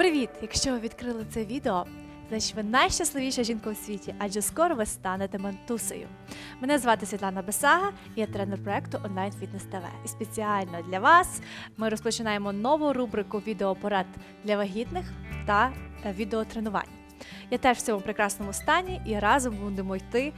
Привіт! Якщо ви відкрили це відео, значить ви найщасливіша жінка у світі, адже скоро ви станете мантусею. Мене звати Світлана Бесага, я тренер проекту Онлайн Фітнес ТВ. І спеціально для вас ми розпочинаємо нову рубрику відеопорад для вагітних та е, відеотренувань. Я теж в цьому прекрасному стані і разом будемо йти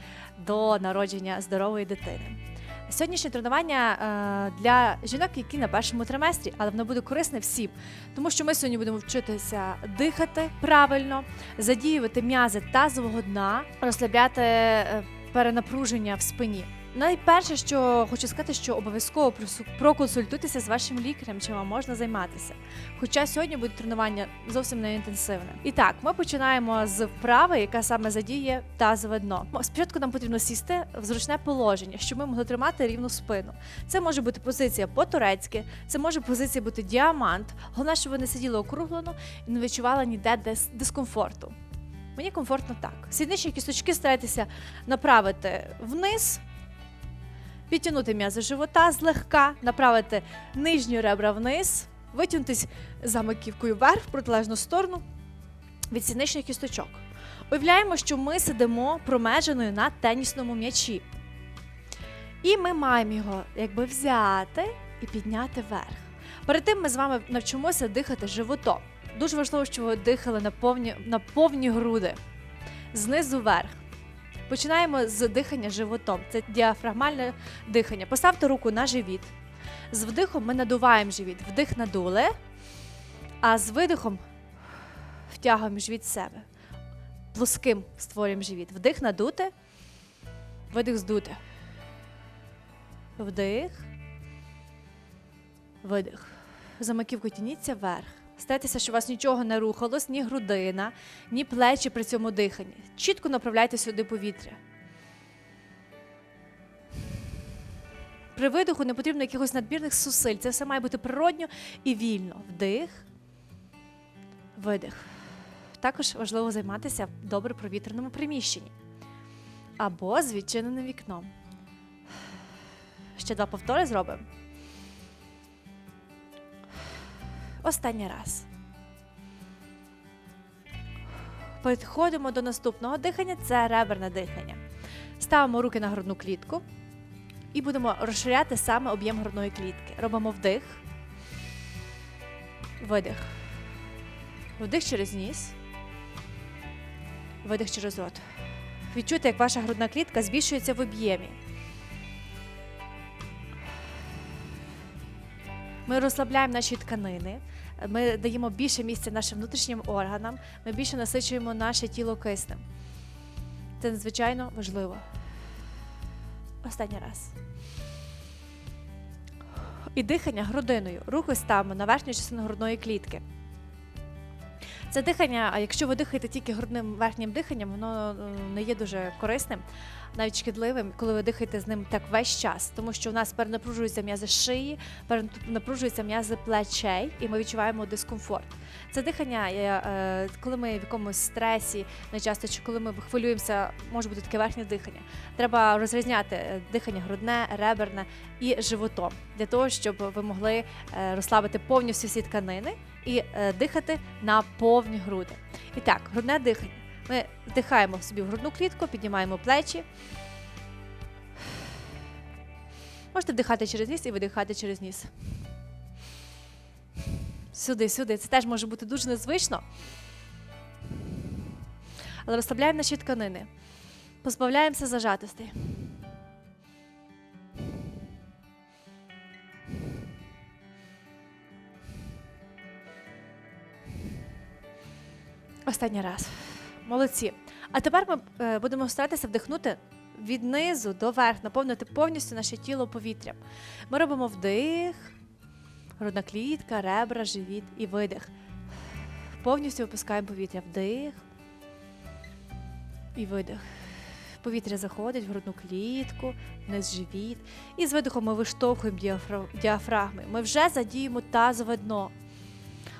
до народження здорової дитини. Сьогоднішнє тренування е, для жінок, які на першому триместрі, але воно буде корисне всім, тому що ми сьогодні будемо вчитися дихати правильно, задіювати м'язи тазового дна, розслабляти е, перенапруження в спині. Найперше, що хочу сказати, що обов'язково проконсультуйтеся з вашим лікарем, чим вам можна займатися. Хоча сьогодні буде тренування зовсім не інтенсивне. І так, ми починаємо з вправи, яка саме задіє тазове дно. Спочатку нам потрібно сісти в зручне положення, щоб ми могли тримати рівну спину. Це може бути позиція по-турецьки, це може позиція бути діамант. Головне, щоб ви не сиділи округлено і не відчували ніде дис- дискомфорту. Мені комфортно так. Сідничні кісточки старайтеся направити вниз, підтягнути м'язи живота злегка, направити нижні ребра вниз, витягнутись за маківкою вверх в протилежну сторону від сідничних кісточок. Уявляємо, що ми сидимо промеженою на тенісному м'ячі. І ми маємо його якби взяти і підняти вверх. Перед тим ми з вами навчимося дихати животом. Дуже важливо, щоб ви дихали на повні, на повні груди, знизу вверх. Починаємо з дихання животом. Це діафрагмальне дихання. Поставте руку на живіт. З вдихом ми надуваємо живіт. Вдих надули, а з видихом втягуємо живіт в себе. Плоским створюємо живіт. Вдих надути, видих здути. Вдих. Видих. За маківку тяніться вверх. Старайтеся, щоб у вас нічого не рухалось, ні грудина, ні плечі при цьому диханні. Чітко направляйте сюди повітря. При видиху не потрібно якихось надмірних зусиль. Це все має бути природньо і вільно. Вдих, видих. Також важливо займатися в добре провітреному приміщенні або з відчиненим вікном. Ще два повтори зробимо. Останній раз. Переходимо до наступного дихання це реберне дихання. Ставимо руки на грудну клітку і будемо розширяти саме об'єм грудної клітки. Робимо вдих, видих. Вдих через ніс, видих через рот. Відчуйте, як ваша грудна клітка збільшується в об'ємі. Ми розслабляємо наші тканини, ми даємо більше місця нашим внутрішнім органам, ми більше насичуємо наше тіло киснем. Це надзвичайно важливо. Останній раз. І дихання грудиною. Руки ставимо на верхню частину грудної клітки. Це дихання, а якщо ви дихаєте тільки грудним верхнім диханням, воно е, не є дуже корисним, навіть шкідливим, коли ви дихаєте з ним так весь час, тому що у нас перенапружуються м'язи шиї, перенапружуються м'язи плечей, і ми відчуваємо дискомфорт. Це дихання, е, коли ми в якомусь стресі, найчасто чи коли ми хвилюємося, може бути таке верхнє дихання. Треба розрізняти е, дихання грудне, реберне і животом для того, щоб ви могли розслабити повністю всі тканини і е, дихати на повні груди. І так, грудне дихання. Ми вдихаємо собі в грудну клітку, піднімаємо плечі. Можете вдихати через ніс і видихати через ніс. Сюди, сюди. Це теж може бути дуже незвично. Але розслабляємо наші тканини. Позбавляємося зажатостей. Останній раз. Молодці. А тепер ми е, будемо старатися вдихнути від низу до верх, наповнити повністю наше тіло повітрям. Ми робимо вдих, грудна клітка, ребра, живіт і видих. Повністю випускаємо повітря. Вдих і видих. Повітря заходить в грудну клітку, вниз живіт. І з видихом ми виштовхуємо діафрагми. Ми вже задіємо тазове дно.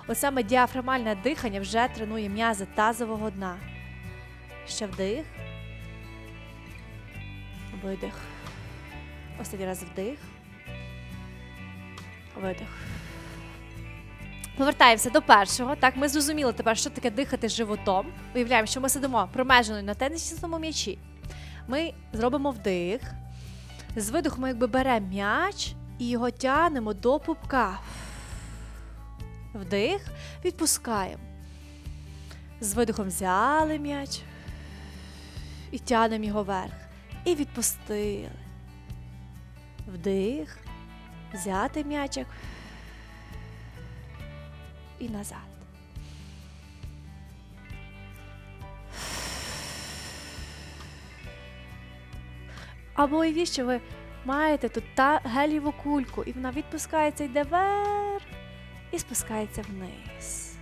От саме діафрамальне дихання вже тренує м'язи тазового дна. Ще вдих. Видих. Останній раз вдих. Видих. Повертаємося до першого. Так, ми зрозуміли тепер, що таке дихати животом. Уявляємо, що ми сидимо промежено на тенісному м'ячі. Ми зробимо вдих. З видихом ми якби беремо м'яч і його тянемо до пупка. Вдих, відпускаємо. З видихом взяли м'яч і тянемо його вверх. І відпустили. Вдих, взяти м'ячик і назад. Або уявіть, що ви маєте тут та гелієву кульку, і вона відпускається, йде вверх і спускається вниз.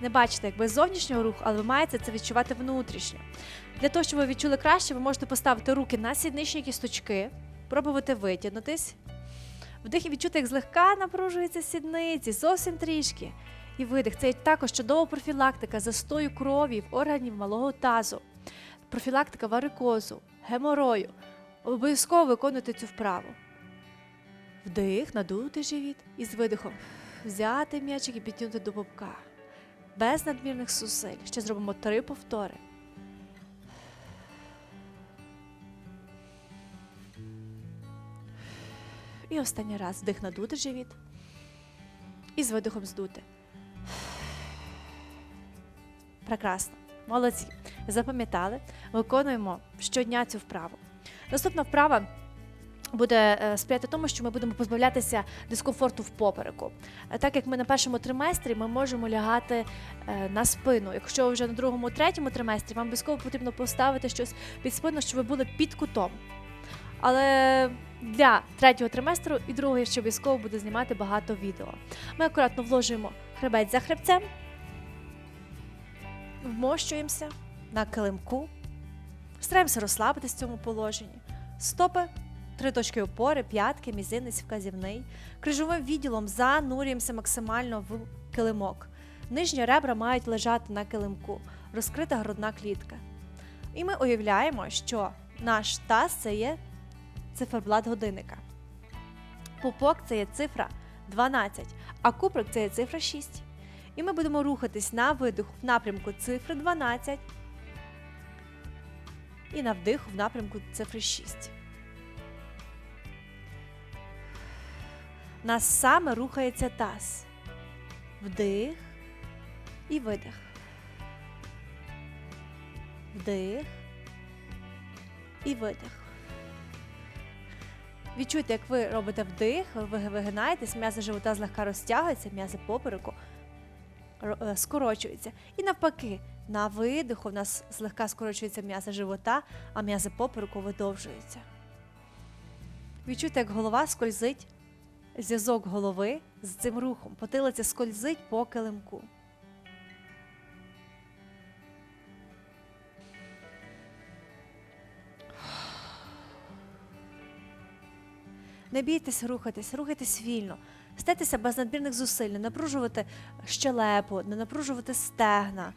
Не бачите, якби зовнішнього руху, але ви маєте це відчувати внутрішньо. Для того, щоб ви відчули краще, ви можете поставити руки на сідничні кісточки, пробувати витягнутись. Вдих і відчути, як злегка напружуються сідниці, зовсім трішки. І видих. Це також чудова профілактика застою крові в органів малого тазу, профілактика варикозу, геморою. Обов'язково виконуйте цю вправу. Вдих, надути живіт і з видихом взяти м'ячик і підтягнути до пупка. Без надмірних зусиль. Ще зробимо три повтори. І останній раз вдих надути живіт. І з видихом здути. Прекрасно. Молодці. Запам'ятали. Виконуємо щодня цю вправу. Наступна вправа буде е, сприяти тому, що ми будемо позбавлятися дискомфорту в попереку. Е, Так як ми на першому триместрі, ми можемо лягати е, на спину. Якщо вже на другому, третьому триместрі, вам обов'язково потрібно поставити щось під спину, щоб ви були під кутом. Але для третього триместру і другого ще обов'язково буде знімати багато відео. Ми акуратно вложуємо хребець за хребцем, вмощуємося на килимку, стараємося розслабитись в цьому положенні. Стопи, три точки опори, п'ятки, мізинець, вказівний. Крижовим відділом занурюємося максимально в килимок. Нижні ребра мають лежати на килимку, розкрита грудна клітка. І ми уявляємо, що наш таз це є циферблат годинника. Пупок це є цифра 12, а куприк це є цифра 6. І ми будемо рухатись на видиху в напрямку цифри 12 і на вдиху в напрямку цифри 6. Нас саме рухається таз. Вдих і видих. Вдих і видих. Відчуйте, як ви робите вдих, ви вигинаєтесь, м'язи живота злегка розтягуються, м'язи попереку е. І навпаки, на видиху в нас злегка скорочується м'язи живота, а м'язи попереку видовжуються. Відчуйте, як голова скользить, зв'язок голови з цим рухом. Потилиця скользить по килимку. Не бійтесь рухатись, рухайтесь вільно. Стайтеся без надмірних зусиль, не напружувати щелепу, не напружувати стегна.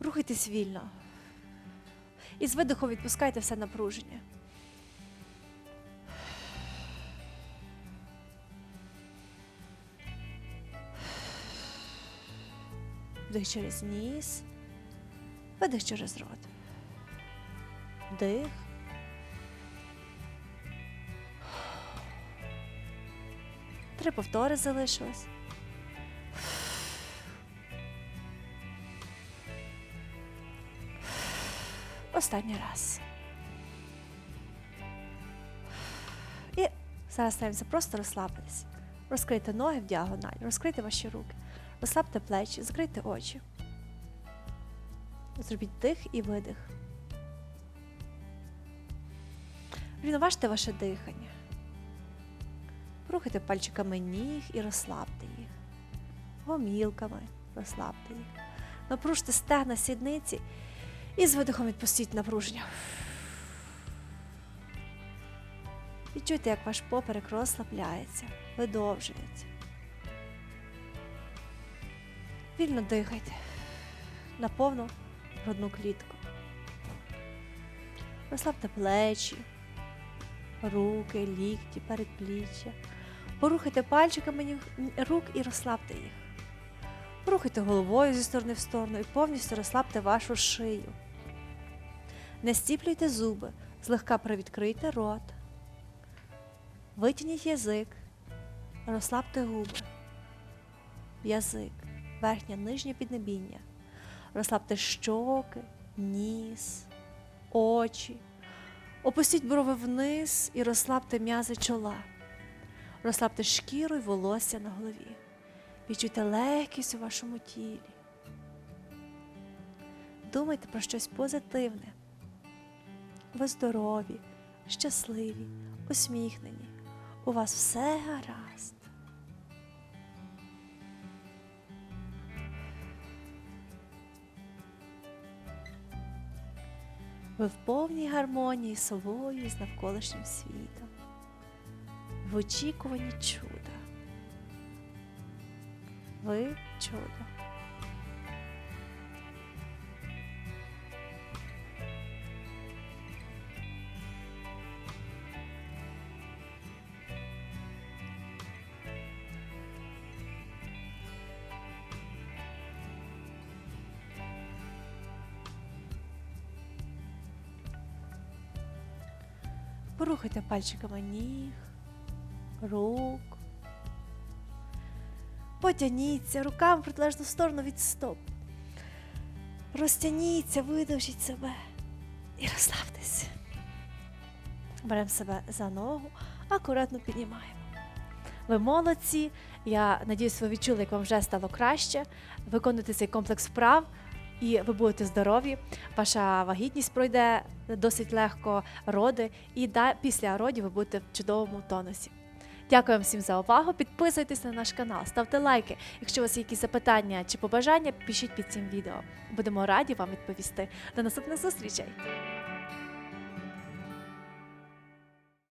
Рухайтесь вільно. І з видихом відпускайте все напруження. Вдих через ніс, видих через рот. Вдих. Три повтори залишилось. Останній раз. І зараз стараємося просто розслабитись. Розкрийте ноги в діагональ, розкрийте ваші руки, розслабте плечі, закрийте очі. Зробіть дих і видих. Рівноважте ваше дихання. Рухайте пальчиками ніг і розслабте їх. Гомілками розслабте їх. Напружте стегна сідниці і з видихом відпустіть напруження. Відчуйте, як ваш поперек розслабляється, видовжується. Вільно дихайте на повну грудну клітку. Розслабте плечі, руки, лікті, передпліччя. Порухайте пальчиками рук і розслабте їх. Рухайте головою зі сторони в сторону і повністю розслабте вашу шию. Не стіплюйте зуби, злегка привідкрийте рот. Витягніть язик, розслабте губи, язик, верхнє нижнє піднебіння. Розслабте щоки, ніс, очі. Опустіть брови вниз і розслабте м'язи чола. Розслабте шкіру й волосся на голові. Відчуйте легкість у вашому тілі. Думайте про щось позитивне. Ви здорові, щасливі, усміхнені. У вас все гаразд. Ви в повній гармонії з собою і з навколишнім світом. В очікуванні чуда. Ви чудо. Порухайте пальчиками ніг, рук. Потягніться руками в протилежну сторону від стоп. Розтягніться, видовжіть себе і розслабтесь. Беремо себе за ногу, акуратно піднімаємо. Ви молодці. Я надіюсь, ви відчули, як вам вже стало краще. Виконуйте цей комплекс вправ, і ви будете здорові. Ваша вагітність пройде досить легко, роди, і після родів ви будете в чудовому тонусі. Дякую всім за увагу. Підписуйтесь на наш канал, ставте лайки. Якщо у вас є якісь запитання чи побажання, пишіть під цим відео. Будемо раді вам відповісти. До наступних зустрічей!